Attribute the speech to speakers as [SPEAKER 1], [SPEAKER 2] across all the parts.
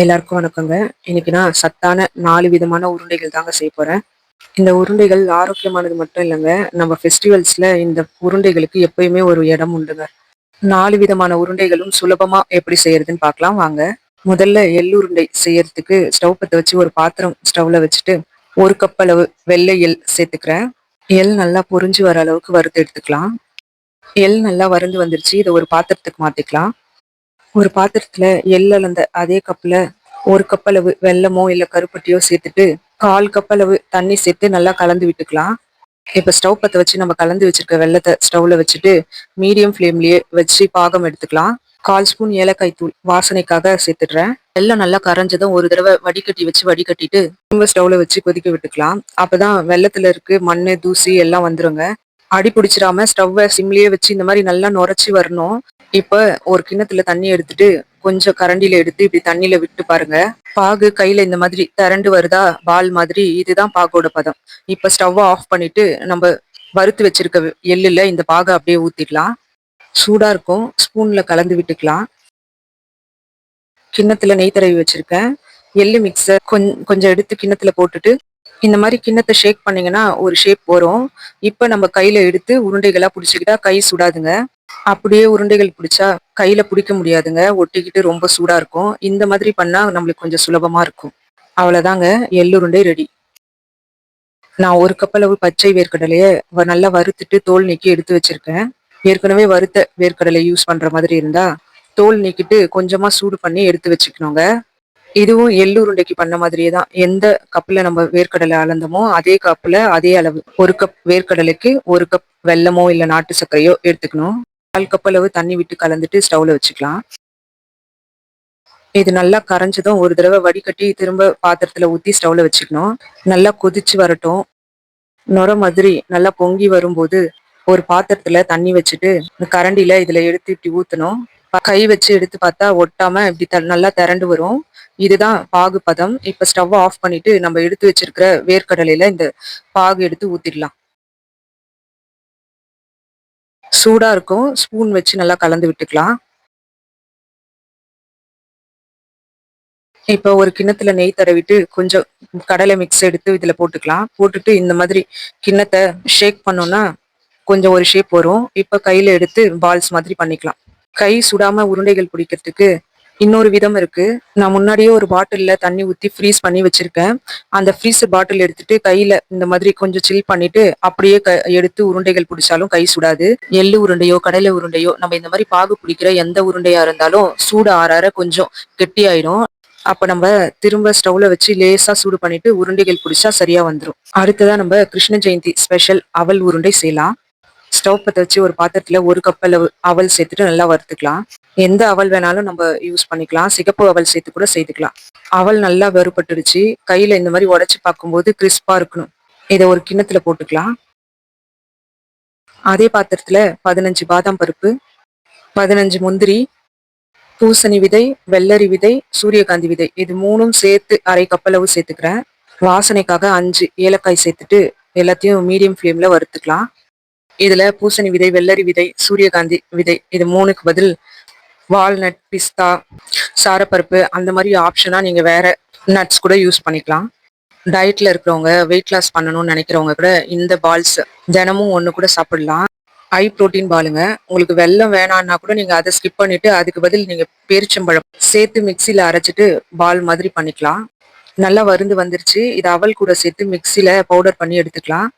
[SPEAKER 1] எல்லாருக்கும் வணக்கங்க. இன்னைக்கு நான் சத்தான நாலு விதமான உருண்டைகள் தாங்க செய்ய போறேன். இந்த உருண்டைகள் ஆரோக்கியமானது மட்டும் இல்லைங்க. நம்ம ஃபெஸ்டிவல்ஸ்ல இந்த உருண்டைகளுக்கு எப்பயுமே ஒரு இடம் உண்டுங்க. நாலு விதமான உருண்டைகளும் சுலபமா எப்படி செய்யறதுன்னு பார்க்கலாம். வாங்க. முதல்ல எள்ளுருண்டை செய்யறதுக்கு ஸ்டவ் பற்ற வச்சு ஒரு பாத்திரம் ஸ்டவ்ல வச்சுட்டு ஒரு கப் அளவு வெள்ளை எள் சேர்த்துக்கிறேன். எள் நல்லா பொறிஞ்சு வர அளவுக்கு வறுத்து எடுத்துக்கலாம். எள் நல்லா வறந்து வந்துருச்சு. இதை ஒரு பாத்திரத்துக்கு மாத்திக்கலாம். ஒரு பாத்திரத்துல எள்ளளந்த அதே கப்ல ஒரு கப் அளவு வெல்லமோ இல்ல கருப்பட்டியோ சேர்த்துட்டு கால் கப் அளவு தண்ணி சேர்த்து நல்லா கலந்து விட்டுக்கலாம். இப்ப ஸ்டவ் பத்த வச்சு நம்ம கலந்து வச்சிருக்க வெள்ளத்தை ஸ்டவ்ல வச்சுட்டு மீடியம் ஃப்ளேம்லயே வச்சு பாகம் எடுத்துக்கலாம். கால் ஸ்பூன் ஏலக்காய் தூள் வாசனைக்காக சேர்த்துடுறேன். வெள்ளம் நல்லா கரைஞ்சதும் ஒரு தடவை வடிகட்டி வச்சு வடிகட்டிட்டு திரும்ப ஸ்டவ்ல வச்சு கொதிக்க விட்டுக்கலாம். அப்பதான் வெள்ளத்துல இருக்கு மண் தூசி எல்லாம் வந்துருங்க. அடி பிடிச்சிடாம ஸ்டவ்வை சிம்லயே வச்சு இந்த மாதிரி நல்லா நுரைச்சி வரணும். இப்போ ஒரு கிண்ணத்துல தண்ணி எடுத்துட்டு கொஞ்சம் கரண்டில எடுத்து இப்படி தண்ணியில விட்டு பாருங்க. பாகு கையில இந்த மாதிரி திரண்டு வருதா? பால் மாதிரி இதுதான் பாகோட பதம். இப்ப ஸ்டவ் ஆஃப் பண்ணிட்டு நம்ம வறுத்து வச்சிருக்க எள்ளுல இந்த பாகை அப்படியே ஊத்திடலாம். சூடா இருக்கும். ஸ்பூன்ல கலந்து விட்டுக்கலாம். கிண்ணத்துல நெய் தடவி வச்சிருக்கேன். எள்ளு மிக்சர் கொஞ்சம் எடுத்து கிண்ணத்துல போட்டுட்டு இந்த மாதிரி கிண்ணத்தை ஷேக் பண்ணீங்கன்னா ஒரு ஷேப் வரும். இப்ப நம்ம கையில எடுத்து உருண்டைகளா பிடிச்சிக்கிட்டா கை சுடாதுங்க. அப்படியே உருண்டைகள் பிடிச்சா கையில பிடிக்க முடியாதுங்க. ஒட்டிக்கிட்டு ரொம்ப சூடா இருக்கும். இந்த மாதிரி பண்ணா நம்மளுக்கு கொஞ்சம் சுலபமா இருக்கும். அவ்வளவுதாங்க. எள்ளுருண்டை ரெடி நான் ஒரு கப்பளவு பச்சை வேர்க்கடலையை நல்லா வறுத்துட்டு தோல் நீக்கி எடுத்து வச்சிருக்கேன். ஏற்கனவே வறுத்த வேர்க்கடலை யூஸ் பண்ற மாதிரி இருந்தா தோல் நீக்கிட்டு கொஞ்சமா சூடு பண்ணி எடுத்து வச்சுக்கணுங்க. இதுவும் எள்ளு உருண்டைக்கு பண்ண மாதிரியே தான். எந்த கப்பில் நம்ம வேர்க்கடலை அளந்தமோ அதே கப்பில் அதே அளவு. ஒரு கப் வேர்க்கடலைக்கு ஒரு கப் வெல்லமோ இல்லை நாட்டு சர்க்கரையோ எடுத்துக்கணும். கால் கப் அளவு தண்ணி விட்டு கலந்துட்டு ஸ்டவ்ல வச்சுக்கலாம். இது நல்லா கரைஞ்சதும் ஒரு தடவை வடிகட்டி திரும்ப பாத்திரத்துல ஊத்தி ஸ்டவ்ல வச்சுக்கணும். நல்லா கொதிச்சு வரட்டும். நுர மாதிரி நல்லா பொங்கி வரும்போது ஒரு பாத்திரத்துல தண்ணி வச்சுட்டு கரண்டியில இதுல எடுத்து இப்படி ஊத்தணும். கை வச்சு எடுத்து பார்த்தா ஒட்டாம இப்படி நல்லா திரண்டு வரும். இதுதான் பாகு பதம். இப்ப ஸ்டவ் ஆஃப் பண்ணிட்டு நம்ம எடுத்து வச்சிருக்கிற வேர்க்கடலையில இந்த பாகு எடுத்து ஊத்திடலாம். சூடாக இருக்கும். ஸ்பூன் வச்சு நல்லா கலந்து விட்டுக்கலாம். இப்போ ஒரு கிண்ணத்துல நெய் தடவிட்டு கொஞ்சம் கடலை மிக்ஸ் எடுத்து இதுல போட்டுக்கலாம். போட்டுட்டு இந்த மாதிரி கிண்ணத்தை ஷேக் பண்ணோம்னா கொஞ்சம் ஒரு ஷேப் வரும். இப்போ கையில எடுத்து பால்ஸ் மாதிரி பண்ணிக்கலாம். கை சுடாம உருண்டைகள் பிடிக்கிறதுக்கு இன்னொரு விதம் இருக்கு. நான் முன்னாடியே ஒரு பாட்டில்ல தண்ணி ஊற்றி ஃப்ரீஸ் பண்ணி வச்சிருக்கேன். அந்த ஃப்ரீஸ் பாட்டில் எடுத்துட்டு கையில இந்த மாதிரி கொஞ்சம் சில் பண்ணிட்டு அப்படியே எடுத்து உருண்டைகள் பிடிச்சாலும் கை சுடாது. எள்ளு உருண்டையோ கடலை உருண்டையோ நம்ம இந்த மாதிரி பாகு பிடிக்கிற எந்த உருண்டையா இருந்தாலும் சூடு ஆறார கொஞ்சம் கெட்டியாயிடும் அப்ப நம்ம திரும்ப ஸ்டவ்ல வச்சு லேசா சூடு பண்ணிட்டு உருண்டைகள் பிடிச்சா சரியா வந்துடும் அடுத்ததான் நம்ம கிருஷ்ண ஜெயந்தி ஸ்பெஷல் அவல் உருண்டை செய்யலாம். ஸ்டவ் பற்ற வச்சு ஒரு பாத்திரத்தில் ஒரு கப் அவல் சேர்த்துட்டு நல்லா வறுத்துக்கலாம். எந்த அவல் வேணாலும் நம்ம யூஸ் பண்ணிக்கலாம். சிகப்பு அவல் சேர்த்து கூட செய்துக்கலாம். அவல் நல்லா வெறுப்பட்டுடுச்சு கையில் இந்த மாதிரி உடச்சி பார்க்கும்போது கிறிஸ்பாக இருக்கணும். இதை ஒரு கிண்ணத்தில் போட்டுக்கலாம். அதே பாத்திரத்தில் பதினஞ்சு பாதாம் பருப்பு பதினஞ்சு முந்திரி பூசணி விதை வெள்ளரி விதை சூரியகாந்தி விதை. இது மூணும் சேர்த்து அரை கப்பளவு சேர்த்துக்கிறேன். வாசனைக்காக அஞ்சு ஏலக்காய் சேர்த்துட்டு எல்லாத்தையும் மீடியம் ஃப்ளேமில் வறுத்துக்கலாம். இதுல பூசணி விதை வெள்ளரி விதை சூரியகாந்தி விதை இது மூணுக்கு பதில் வால்நட் பிஸ்தா சாரப்பருப்பு அந்த மாதிரி ஆப்ஷனாக நீங்கள் வேற நட்ஸ் கூட யூஸ் பண்ணிக்கலாம். டயட்ல இருக்கிறவங்க வெயிட் லாஸ் பண்ணணும்னு நினைக்கிறவங்க கூட இந்த பால்ஸ் தினமும் ஒன்று கூட சாப்பிடலாம். ஹை ப்ரோட்டீன் பாலுங்க உங்களுக்கு வெள்ளம் வேணான்னா கூட நீங்கள் அதை ஸ்கிப் பண்ணிட்டு அதுக்கு பதில் நீங்கள் பேரிச்சம்பழம் சேர்த்து மிக்சியில் அரைச்சிட்டு பால் மாதிரி பண்ணிக்கலாம். நல்லா வருந்து வந்துருச்சு. இது அவல் கூட சேர்த்து மிக்சியில் பவுடர் பண்ணி எடுத்துக்கலாம்.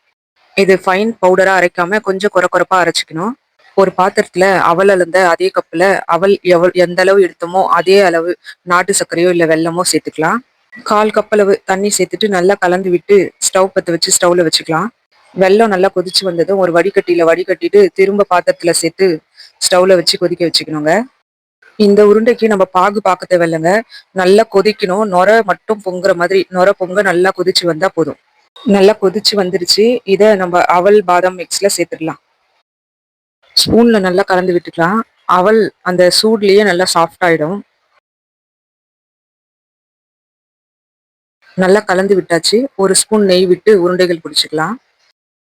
[SPEAKER 1] இது ஃபைன் பவுடரா அரைக்காம கொஞ்சம் குறை குறைப்பா அரைச்சிக்கணும். ஒரு பாத்திரத்துல அவல் அளந்த அதே கப்புல அவல் எவ் எந்த அளவு எடுத்தோமோ அதே அளவு நாட்டு சர்க்கரையோ இல்ல வெள்ளமோ சேர்த்துக்கலாம். கால் கப்பளவு தண்ணி சேர்த்துட்டு நல்லா கலந்து விட்டு ஸ்டவ் பற்ற வச்சு ஸ்டவ்ல வச்சுக்கலாம். வெள்ளம் நல்லா கொதிச்சு வந்ததும் ஒரு வடிகட்டியில வடிகட்டிட்டு திரும்ப பாத்திரத்துல சேர்த்து ஸ்டவ்ல வச்சு கொதிக்க வச்சுக்கணுங்க. இந்த உருண்டைக்கு நம்ம பாகு பார்க்க தேவையில்லைங்க. நல்லா கொதிக்கணும். நொர மட்டும் பொங்குற மாதிரி நொர பொங்க நல்லா கொதிச்சு வந்தா போதும். நல்லா கொதிச்சு வந்துருச்சு. இதை நம்ம அவல் பாதாம் மிக்ஸ்ல சேர்த்துடலாம். ஸ்பூன்ல நல்லா கலந்து விட்டுக்கலாம். அவல் அந்த சூட்லேயே நல்லா சாஃப்ட் ஆகிடும் நல்லா கலந்து விட்டாச்சு. ஒரு ஸ்பூன் நெய் விட்டு உருண்டைகள் பிடிச்சிக்கலாம்.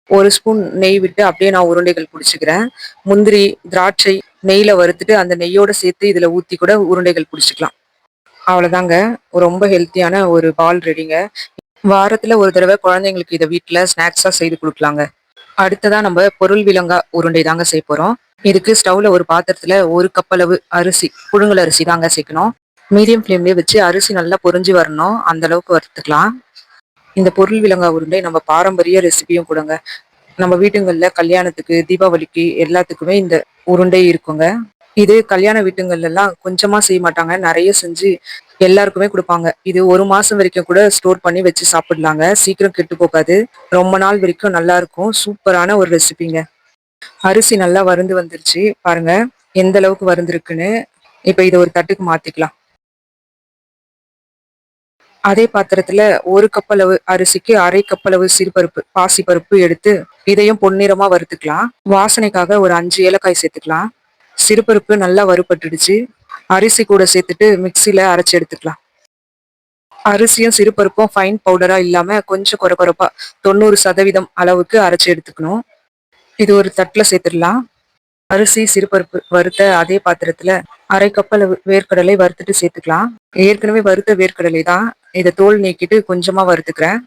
[SPEAKER 1] ஒரு ஸ்பூன் நெய் விட்டு அப்படியே நான் உருண்டைகள் பிடிச்சிக்கிறேன். முந்திரி திராட்சை நெய்யில் வறுத்துட்டு அந்த நெய்யோட சேர்த்து இதுல ஊற்றி கூட உருண்டைகள் பிடிச்சிக்கலாம். அவ்வளோதாங்க ரொம்ப ஹெல்த்தியான ஒரு பால் ரெடிங்க வாரத்துல ஒரு தடவை குழந்தைங்களுக்கு இதை வீட்டில் ஸ்நாக்ஸாக செய்து கொடுக்கலாங்க. அடுத்ததா நம்ம பொருள் விலங்கா உருண்டை தாங்க செய்ய போறோம். இதுக்கு ஸ்டவ்ல ஒரு பாத்திரத்துல ஒரு கப் அளவு அரிசி புழுங்கல் அரிசி தாங்க சேர்க்கணும். மீடியம் ஃப்ளேம்லேயே வச்சு அரிசி நல்லா பொரிஞ்சு வரணும். அந்த அளவுக்கு வறுத்துக்கலாம். இந்த பொருள் விலங்கா உருண்டை நம்ம பாரம்பரிய ரெசிபியும் கொடுங்க. நம்ம வீட்டுங்களில் கல்யாணத்துக்கு தீபாவளிக்கு எல்லாத்துக்குமே இந்த உருண்டை இருக்குங்க. இது கல்யாண வீட்டுங்கள்ல எல்லாம் கொஞ்சமா செய்ய மாட்டாங்க. நிறைய செஞ்சு எல்லாருக்குமே கொடுப்பாங்க. இது ஒரு மாசம் வரைக்கும் கூட ஸ்டோர் பண்ணி வச்சு சாப்பிடலாங்க. சீக்கிரம் கெட்டு போகாது. ரொம்ப நாள் வரைக்கும் நல்லா இருக்கும். சூப்பரான ஒரு ரெசிபிங்க அரிசி நல்லா வருந்து வந்துருச்சு. பாருங்க எந்த அளவுக்கு வருந்துருக்குன்னு இப்ப இதை ஒரு தட்டுக்கு மாத்திக்கலாம். அதே பாத்திரத்துல ஒரு கப்பளவு அரிசிக்கு அரை கப்பளவு சிறுபருப்பு பாசி பருப்பு எடுத்து இதையும் பொன்னிறமா வறுத்துக்கலாம். வாசனைக்காக ஒரு அஞ்சு ஏலக்காய் சேர்த்துக்கலாம். சிறுபருப்பு நல்லா வறுபட்டுடுச்சு. அரிசி கூட சேர்த்துட்டு மிக்சியில் அரைச்சி எடுத்துக்கலாம். அரிசியும் சிறுபருப்பும் ஃபைன் பவுடராக இல்லாமல் கொஞ்சம் குறை தொண்ணூறு சதவீதம் அளவுக்கு அரைச்சி எடுத்துக்கணும். இது ஒரு தட்டில் சேர்த்துடலாம். அரிசி சிறுபருப்பு வறுத்த அதே பாத்திரத்தில் அரை கப்பல் வேர்க்கடலை வறுத்துட்டு சேர்த்துக்கலாம். ஏற்கனவே வறுத்த வேர்க்கடலை தான். இதை தோல் நீக்கிட்டு கொஞ்சமாக வறுத்துக்கிறேன்.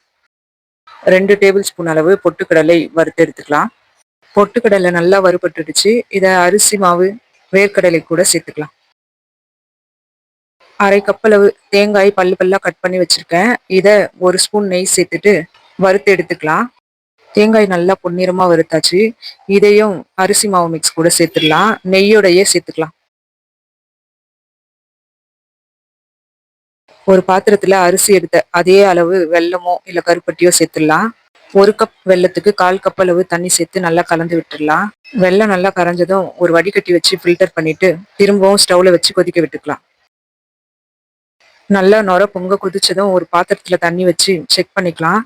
[SPEAKER 1] ரெண்டு டேபிள் ஸ்பூன் அளவு பொட்டுக்கடலை வறுத்து எடுத்துக்கலாம். பொட்டுக்கடலை நல்லா வறுபட்டுடுச்சு. இதை அரிசி மாவு வேர்க்கடலை கூட சேர்த்துக்கலாம். அரை கப்பளவு தேங்காய் பல்லு பல்லாக கட் பண்ணி வச்சுருக்கேன். இதை ஒரு ஸ்பூன் நெய் சேர்த்துட்டு வறுத்து எடுத்துக்கலாம். தேங்காய் நல்லா பொன்னிறமாக வறுத்தாச்சு. இதையும் அரிசி மாவு மிக்ஸ் கூட சேர்த்துடலாம். நெய்யோடையே சேர்த்துக்கலாம். ஒரு பாத்திரத்தில் அரிசி எடுத்த அதே அளவு வெல்லமோ இல்லை கருப்பட்டியோ சேர்த்துடலாம். ஒரு கப் வெள்ளத்துக்கு கால் கப் அளவு தண்ணி சேர்த்து நல்லா கலந்து விட்டுடலாம். வெள்ளம் நல்லா கரைஞ்சதும் ஒரு வடிகட்டி வச்சு ஃபில்டர் பண்ணிட்டு திரும்பவும் ஸ்டவ்ல வச்சு கொதிக்க விட்டுக்கலாம். நல்லா நொர பொங்க குதிச்சதும் ஒரு பாத்திரத்துல தண்ணி வச்சு செக் பண்ணிக்கலாம்.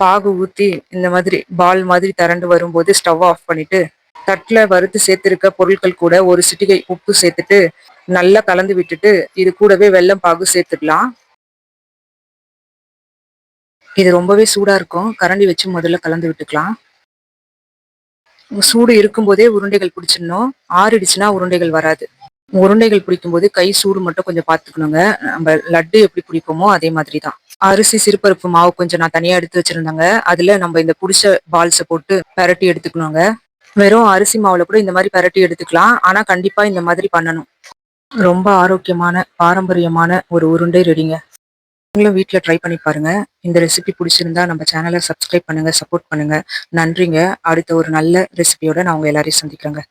[SPEAKER 1] பாகு ஊத்தி இந்த மாதிரி பால் மாதிரி திரண்டு வரும்போது ஸ்டவ் ஆஃப் பண்ணிட்டு தட்டுல வறுத்து சேர்த்திருக்க பொருட்கள் கூட ஒரு சிட்டிகை உப்பு சேர்த்துட்டு நல்லா கலந்து விட்டுட்டு இது கூடவே வெள்ளம் பாகு சேர்த்துடலாம். இது ரொம்பவே சூடா இருக்கும். கரண்டி வச்சு முதல்ல கலந்து விட்டுக்கலாம். சூடு இருக்கும்போதே உருண்டைகள் பிடிச்சிடணும். ஆறிடுச்சுன்னா உருண்டைகள் வராது. உருண்டைகள் பிடிக்கும்போது கை சூடு மட்டும் கொஞ்சம் பார்த்துக்கணுங்க. நம்ம லட்டு எப்படி பிடிப்போமோ அதே மாதிரி தான் அரிசி சிறுபருப்பு மாவு கொஞ்சம் நான் தனியாக எடுத்து வச்சுருந்தாங்க. அதில் நம்ம இந்த புடிச்ச பால்ஸை போட்டு பரட்டி எடுத்துக்கணுங்க. வெறும் அரிசி மாவில் கூட இந்த மாதிரி பரட்டி எடுத்துக்கலாம். ஆனால் கண்டிப்பாக இந்த மாதிரி பண்ணணும். ரொம்ப ஆரோக்கியமான பாரம்பரியமான ஒரு உருண்டை ரெடிங்க. நீங்களும் வீட்டில் ட்ரை பண்ணி பாருங்க. இந்த ரெசிபி பிடிச்சிருந்தா நம்ம சேனலை சப்ஸ்கிரைப் பண்ணுங்க சப்போர்ட் பண்ணுங்க. நன்றிங்க. அடுத்த ஒரு நல்ல ரெசிபியோட நான் உங்க எல்லாரையும் சந்திக்கிறேங்க.